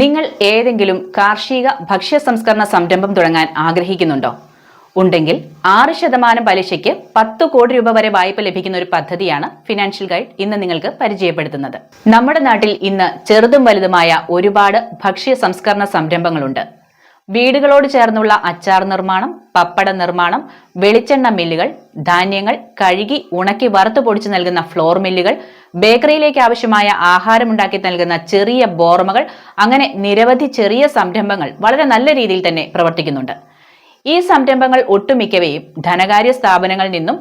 നിങ്ങൾ ഏതെങ്കിലും കാർഷിക ഭക്ഷ്യ സംസ്കരണ സംരംഭം തുടങ്ങാൻ ആഗ്രഹിക്കുന്നുണ്ടോ? ഉണ്ടെങ്കിൽ ആറ് ശതമാനം പലിശയ്ക്ക് പത്ത് കോടി രൂപ വരെ വായ്പ ലഭിക്കുന്ന ഒരു പദ്ധതിയാണ് ഫിനാൻഷ്യൽ ഗൈഡ് ഇന്ന് നിങ്ങൾക്ക് പരിചയപ്പെടുത്തുന്നത്. നമ്മുടെ നാട്ടിൽ ഇന്ന് ചെറുതും വലുതുമായ ഒരുപാട് ഭക്ഷ്യ സംസ്കരണ സംരംഭങ്ങളുണ്ട്. വീടുകളോട് ചേർന്നുള്ള അച്ചാർ നിർമ്മാണം പപ്പട നിർമ്മാണം വെളിച്ചെണ്ണ മില്ലുകൾ ധാന്യങ്ങൾ കഴുകി ഉണക്കി വറുത്തു പൊടിച്ചു നൽകുന്ന ഫ്ലോർ മില്ലുകൾ ബേക്കറിയിലേക്ക് ആവശ്യമായ ആഹാരമുണ്ടാക്കി നൽകുന്ന ചെറിയ ബോർമകൾ അങ്ങനെ നിരവധി ചെറിയ സംരംഭങ്ങൾ വളരെ നല്ല രീതിയിൽ തന്നെ പ്രവർത്തിക്കുന്നുണ്ട്. ഈ സംരംഭങ്ങൾ ഒട്ടുമിക്കവയും ധനകാര്യ സ്ഥാപനങ്ങളിൽ നിന്നും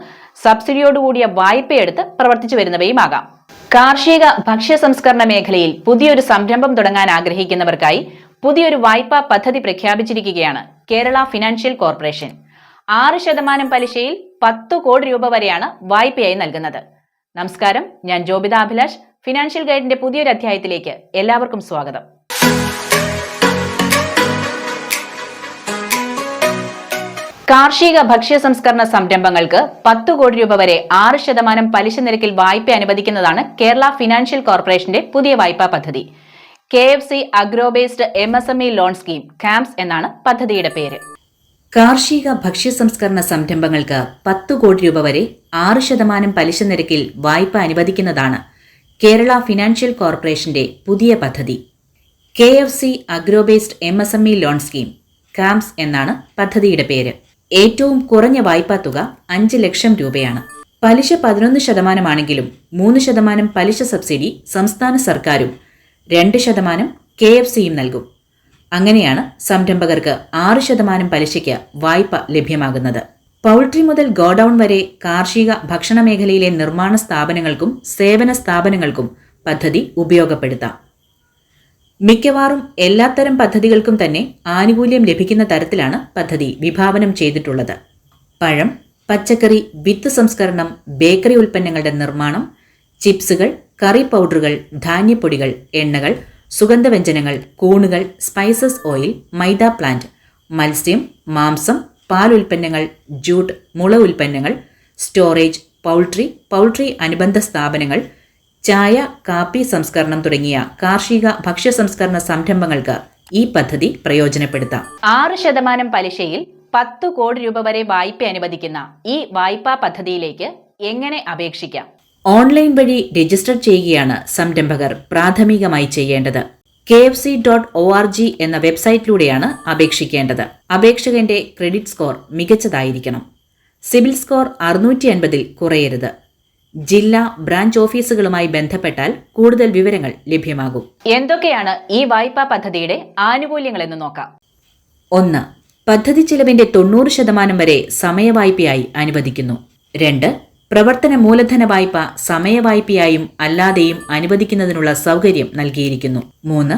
സബ്സിഡിയോടുകൂടിയ വായ്പയെടുത്ത് പ്രവർത്തിച്ചു വരുന്നവയുമാകാം. കാർഷിക ഭക്ഷ്യ സംസ്കരണ മേഖലയിൽ പുതിയൊരു സംരംഭം തുടങ്ങാൻ ആഗ്രഹിക്കുന്നവർക്കായി പുതിയൊരു വായ്പാ പദ്ധതി പ്രഖ്യാപിച്ചിരിക്കുകയാണ് കേരള ഫിനാൻഷ്യൽ കോർപ്പറേഷൻ. ആറ് ശതമാനം പലിശയിൽ പത്ത് കോടി രൂപ വരെയാണ് വായ്പയായി നൽകുന്നത്. നമസ്കാരം ഞാൻ ജോബിത അഭിലാഷ് ഫിനാൻഷ്യൽ ഗൈഡിന്റെ പുതിയൊരു അധ്യായത്തിലേക്ക് എല്ലാവർക്കും സ്വാഗതം. കാർഷിക ഭക്ഷ്യ സംസ്കരണ സംരംഭങ്ങൾക്ക് പത്ത് കോടി രൂപ വരെ ആറ് ശതമാനം പലിശ നിരക്കിൽ വായ്പ അനുവദിക്കുന്നതാണ് കേരള ഫിനാൻഷ്യൽ കോർപ്പറേഷന്റെ പുതിയ വായ്പാ പദ്ധതി. K F C agro based M S M E loan scheme KAMS എന്നാണ് പദ്ധതിയുടെ പേര്. കാർഷിക ഭക്ഷ്യ സംസ്കരണ സംരംഭങ്ങൾക്ക് പത്ത് കോടി രൂപ വരെ ആറ് ശതമാനം പലിശ നിരക്കിൽ വായ്പ അനുവദിക്കുന്നതാണ് കേരള ഫിനാൻഷ്യൽ കോർപ്പറേഷന്റെ പുതിയ പദ്ധതി. K F C agro based M S M E loan scheme KAMS എന്നാണ് പദ്ധതിയുടെ പേര്. ഏറ്റവും കുറഞ്ഞ വായ്പാ തുക അഞ്ച് ലക്ഷം രൂപയാണ്. പലിശ പതിനൊന്ന് ശതമാനമാണെങ്കിലും മൂന്ന് ശതമാനം പലിശ സബ്സിഡി സംസ്ഥാന സർക്കാരും രണ്ട് ശതമാനം കെ എഫ് സിയും നൽകും. അങ്ങനെയാണ് സംരംഭകർക്ക് ആറ് ശതമാനം പലിശയ്ക്ക് വായ്പ ലഭ്യമാകുന്നത്. പൗൾട്രി മുതൽ ഗോഡൌൺ വരെ കാർഷിക ഭക്ഷണ മേഖലയിലെ നിർമ്മാണ സ്ഥാപനങ്ങൾക്കും സേവന സ്ഥാപനങ്ങൾക്കും പദ്ധതി ഉപയോഗപ്പെടുത്താം. മിക്കവാറും എല്ലാത്തരം പദ്ധതികൾക്കും തന്നെ ആനുകൂല്യം ലഭിക്കുന്ന തരത്തിലാണ് പദ്ധതി വിഭാവനം ചെയ്തിട്ടുള്ളത്. പഴം പച്ചക്കറി വിത്ത് സംസ്കരണം ബേക്കറി ഉൽപ്പന്നങ്ങളുടെ നിർമ്മാണം ചിപ്സുകൾ കറി പൗഡറുകൾ ധാന്യപ്പൊടികൾ എണ്ണകൾ സുഗന്ധവ്യഞ്ജനങ്ങൾ കൂണുകൾ സ്പൈസസ് ഓയിൽ മൈദ പ്ലാന്റ് മത്സ്യം മാംസം പാൽ ഉൽപ്പന്നങ്ങൾ ജൂട്ട് മുള ഉൽപ്പന്നങ്ങൾ സ്റ്റോറേജ് പൗൾട്രി പൗൾട്രി അനുബന്ധ സ്ഥാപനങ്ങൾ ചായ കാപ്പി സംസ്കരണം തുടങ്ങിയ കാർഷിക ഭക്ഷ്യ സംസ്കരണ സംരംഭങ്ങൾക്ക് ഈ പദ്ധതി പ്രയോജനപ്പെടുത്താം. ആറ് ശതമാനം പലിശയിൽ പത്തു കോടി രൂപ വരെ വായ്പ അനുവദിക്കുന്ന ഈ വായ്പാ പദ്ധതിയിലേക്ക് എങ്ങനെ അപേക്ഷിക്കാം? ഓൺലൈൻ വഴി രജിസ്റ്റർ ചെയ്യുകയാണ് സംരംഭകർ പ്രാഥമികമായി ചെയ്യേണ്ടത്. K F C dot O R G എന്ന വെബ്സൈറ്റിലൂടെയാണ് അപേക്ഷിക്കേണ്ടത്. അപേക്ഷകന്റെ ക്രെഡിറ്റ് സ്കോർ മികച്ചതായിരിക്കണം. സിബിൽ സ്കോർ അറുന്നൂറ്റി അൻപതിൽ കുറയരുത്. ജില്ലാ ബ്രാഞ്ച് ഓഫീസുകളുമായി ബന്ധപ്പെട്ടാൽ കൂടുതൽ വിവരങ്ങൾ ലഭ്യമാകും. എന്തൊക്കെയാണ് ഈ വായ്പാ പദ്ധതിയുടെ ആനുകൂല്യങ്ങൾ എന്ന് നോക്കാം. ഒന്ന് പദ്ധതി ചിലവിന്റെ തൊണ്ണൂറ് ശതമാനം വരെ സമയവായ്പയായി അനുവദിക്കുന്നു. രണ്ട് പ്രവർത്തന മൂലധന വായ്പ സമയവായ്പയായും അല്ലാതെയും അനുവദിക്കുന്നതിനുള്ള സൗകര്യം നൽകിയിരിക്കുന്നു. മൂന്ന്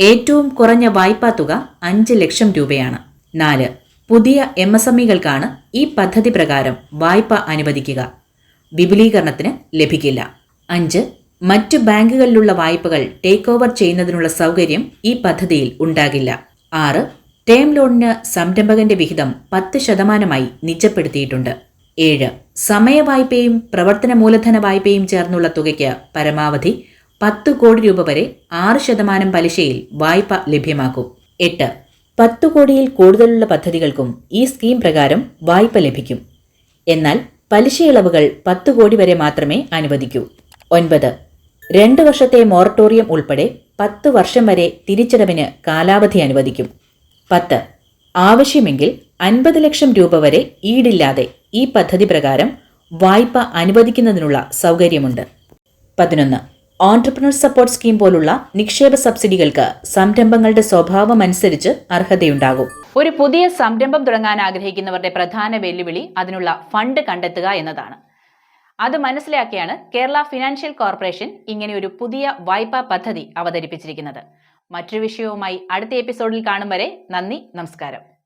ഏറ്റവും കുറഞ്ഞ വായ്പാ തുക അഞ്ച് ലക്ഷം രൂപയാണ്. നാല് പുതിയ എം എസ് എം ഇകൾക്കാണ് ഈ പദ്ധതി പ്രകാരം വായ്പ അനുവദിക്കുക. വിപുലീകരണത്തിന് ലഭിക്കില്ല. അഞ്ച് മറ്റ് ബാങ്കുകളിലുള്ള വായ്പകൾ ടേക്ക് ഓവർ ചെയ്യുന്നതിനുള്ള സൗകര്യം ഈ പദ്ധതിയിൽ ഉണ്ടാകില്ല. ആറ് ടേം ലോണിന് സംരംഭകന്റെ വിഹിതം പത്ത് ശതമാനമായി നിജപ്പെടുത്തിയിട്ടുണ്ട്. ഏഴ്. സമയവായ്പയും പ്രവർത്തന മൂലധന വായ്പയും ചേർന്നുള്ള തുകയ്ക്ക് പരമാവധി പത്ത് കോടി രൂപ വരെ ആറ് ശതമാനം പലിശയിൽ വായ്പ ലഭ്യമാക്കും. എട്ട്. പത്ത് കോടിയിൽ കൂടുതലുള്ള പദ്ധതികൾക്കും ഈ സ്കീം പ്രകാരം വായ്പ ലഭിക്കും. എന്നാൽ പലിശ ഇളവുകൾ പത്ത് കോടി വരെ മാത്രമേ അനുവദിക്കൂ. ഒൻപത്. രണ്ട് വർഷത്തെ മൊറട്ടോറിയം ഉൾപ്പെടെ പത്ത് വർഷം വരെ തിരിച്ചടവിന് കാലാവധി അനുവദിക്കും. പത്ത്. ആവശ്യമെങ്കിൽ അൻപത് ലക്ഷം രൂപ വരെ ഈടില്ലാതെ ഈ പദ്ധതി പ്രകാരം വായ്പ അനുവദിക്കുന്നതിനുള്ള സൗകര്യമുണ്ട്. പതിനൊന്ന്. ഓൺടർപ്രണർ സപ്പോർട്ട് സ്കീം പോലുള്ള നിക്ഷേപ സബ്സിഡികൾക്ക് സംരംഭങ്ങളുടെ സ്വഭാവം അനുസരിച്ച് അർഹതയുണ്ടാകും. ഒരു പുതിയ സംരംഭം തുടങ്ങാൻ ആഗ്രഹിക്കുന്നവരുടെ പ്രധാന വെല്ലുവിളി അതിനുള്ള ഫണ്ട് കണ്ടെത്തുക എന്നതാണ്. അത് മനസ്സിലാക്കിയാണ് കേരള ഫിനാൻഷ്യൽ കോർപ്പറേഷൻ ഇങ്ങനെ ഒരു പുതിയ വായ്പാ പദ്ധതി അവതരിപ്പിച്ചിരിക്കുന്നത്. മറ്റൊരു വിഷയവുമായി അടുത്ത എപ്പിസോഡിൽ കാണും വരെ നന്ദി നമസ്കാരം.